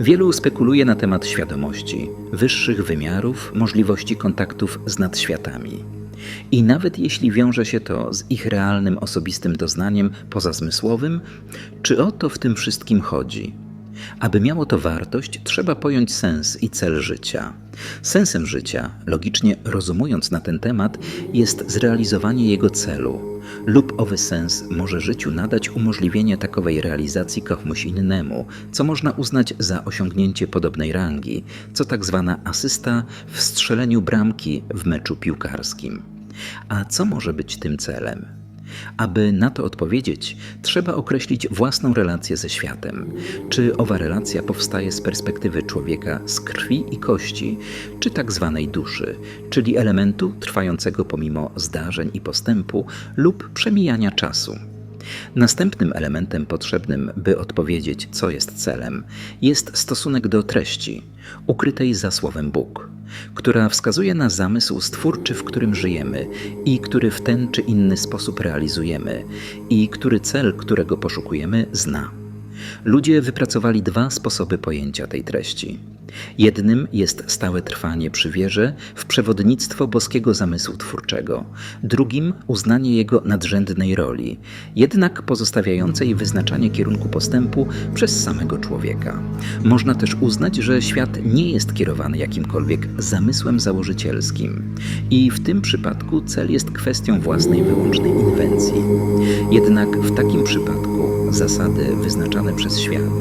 Wielu spekuluje na temat świadomości, wyższych wymiarów, możliwości kontaktów z nadświatami. I nawet jeśli wiąże się to z ich realnym osobistym doznaniem pozazmysłowym, czy o to w tym wszystkim chodzi? Aby miało to wartość, trzeba pojąć sens i cel życia. Sensem życia, logicznie rozumując na ten temat, jest zrealizowanie jego celu, lub owy sens może życiu nadać umożliwienie takowej realizacji komuś innemu, co można uznać za osiągnięcie podobnej rangi, co tak zwana asysta w strzeleniu bramki w meczu piłkarskim. A co może być tym celem? Aby na to odpowiedzieć, trzeba określić własną relację ze światem. Czy owa relacja powstaje z perspektywy człowieka z krwi i kości, czy tak zwanej duszy, czyli elementu trwającego pomimo zdarzeń i postępu lub przemijania czasu. Następnym elementem potrzebnym, by odpowiedzieć, co jest celem, jest stosunek do treści, ukrytej za słowem Bóg, która wskazuje na zamysł stwórczy, w którym żyjemy i który w ten czy inny sposób realizujemy, i który cel, którego poszukujemy, zna. Ludzie wypracowali dwa sposoby pojęcia tej treści. Jednym jest stałe trwanie przy wierze w przewodnictwo boskiego zamysłu twórczego, drugim uznanie jego nadrzędnej roli, jednak pozostawiającej wyznaczanie kierunku postępu przez samego człowieka. Można też uznać, że świat nie jest kierowany jakimkolwiek zamysłem założycielskim i w tym przypadku cel jest kwestią własnej wyłącznej inwencji. Jednak w takim przypadku zasady wyznaczane przez świat,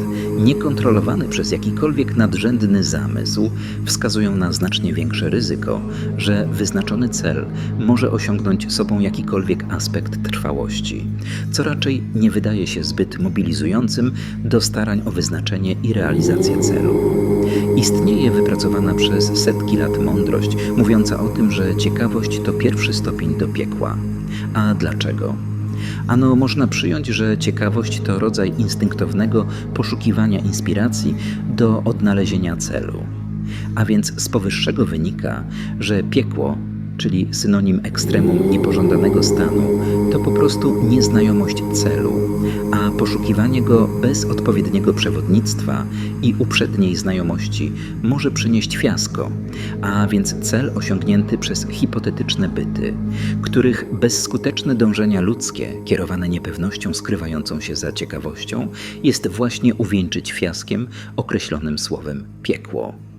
niekontrolowane przez jakikolwiek nadrzędny zamysł, wskazują na znacznie większe ryzyko, że wyznaczony cel może osiągnąć sobą jakikolwiek aspekt trwałości, co raczej nie wydaje się zbyt mobilizującym do starań o wyznaczenie i realizację celu. Istnieje wypracowana przez setki lat mądrość mówiąca o tym, że ciekawość to pierwszy stopień do piekła. A dlaczego? Ano można przyjąć, że ciekawość to rodzaj instynktownego poszukiwania inspiracji do odnalezienia celu. A więc z powyższego wynika, że piekło, czyli synonim ekstremum niepożądanego stanu, to po prostu nieznajomość celu, a poszukiwanie go bez odpowiedniego przewodnictwa i uprzedniej znajomości może przynieść fiasko, a więc cel osiągnięty przez hipotetyczne byty, których bezskuteczne dążenia ludzkie, kierowane niepewnością skrywającą się za ciekawością, jest właśnie uwieńczyć fiaskiem określonym słowem piekło.